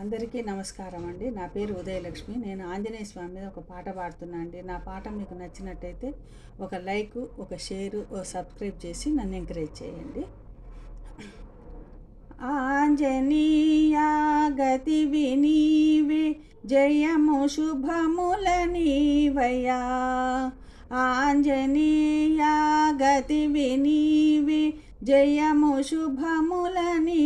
అందరికీ నమస్కారం అండి. నా పేరు ఉదయలక్ష్మి. నేను ఆంజనేయ స్వామి మీద ఒక పాట పాడుతున్నా అండి. నా పాట మీకు నచ్చినట్టయితే ఒక లైక్ ఒక షేరు ఒక సబ్స్క్రైబ్ చేసి నన్ను ఎంకరేజ్ చేయండి. ఆంజనీయ గతి వినీవే జయము శుభముల నీవయా ఆంజనేయ గతి వినీవే జయము శుభముల నీ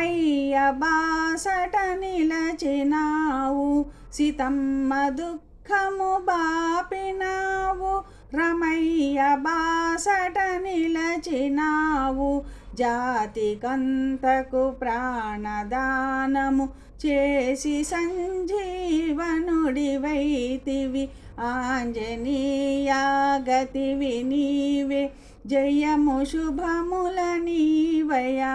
అయ్య బాసట నిలచినావు సీతమ్మ దుఃఖము బాపినావు రమయ్య బాసట నిలచినావు జాతికంతకు ప్రాణదానము చేసి సంజీవనుడివైతివి ఆంజనేయ గతివి నీవే జయము శుభముల నీవయా.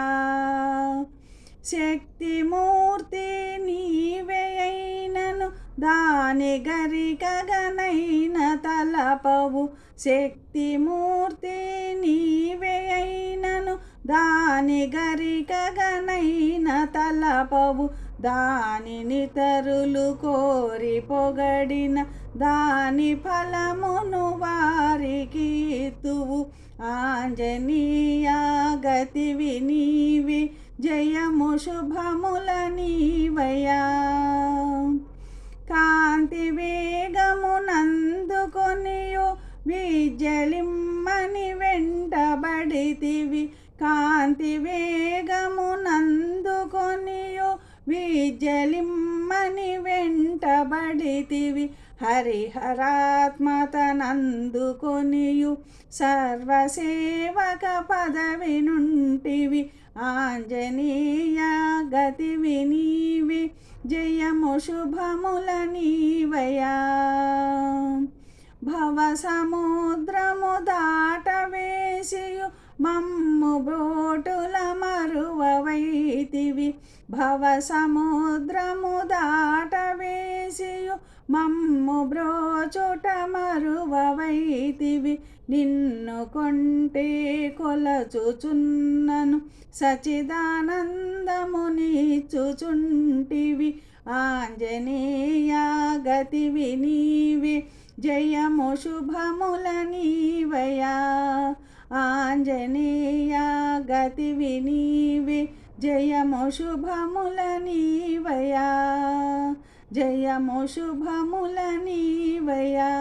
శక్తిమూర్తి నీవే అయినను దాని గరికగనైన తలపవు. శక్తిమూర్తి నీవే అయినను దాని గరికగనైన తలపవు. దానిని తరులు కోరి పొగడిన దాని ఫలమును వారికి తువు ఆంజనీయ గతివి నీవి జయము శుభముల నీవయా. కాంతి వేగమునందుకొనియో విజలిమ్మని వెంటబడితివి. కాంతి వేగమునందుకొనియో విజలిమ్మని వెంటబడితివి. హరిహరాత్మతనందుకొనియు సర్వసేవక పదవి నుంటివి. ఆంజనేయ గతి వినీవి. జయము శుభముల నీవయా. భవ సముద్రము దాటవేసియు. మమ్ము బ్రోటుల మరువవైతివి భవ సముద్రము దాటవేసియు మమ్ము బ్రోచుట మరువవైతివి. నిన్ను కొంటే కొలచుచున్నను సచిదానందమునిచుచుంటివి ఆంజనేయ గతివి నీవి జయము శుభముల నీవయా. ఆంజనేయ గతి నీవి జయము శుభముల నీవయా. జయము శుభముల నీవయా.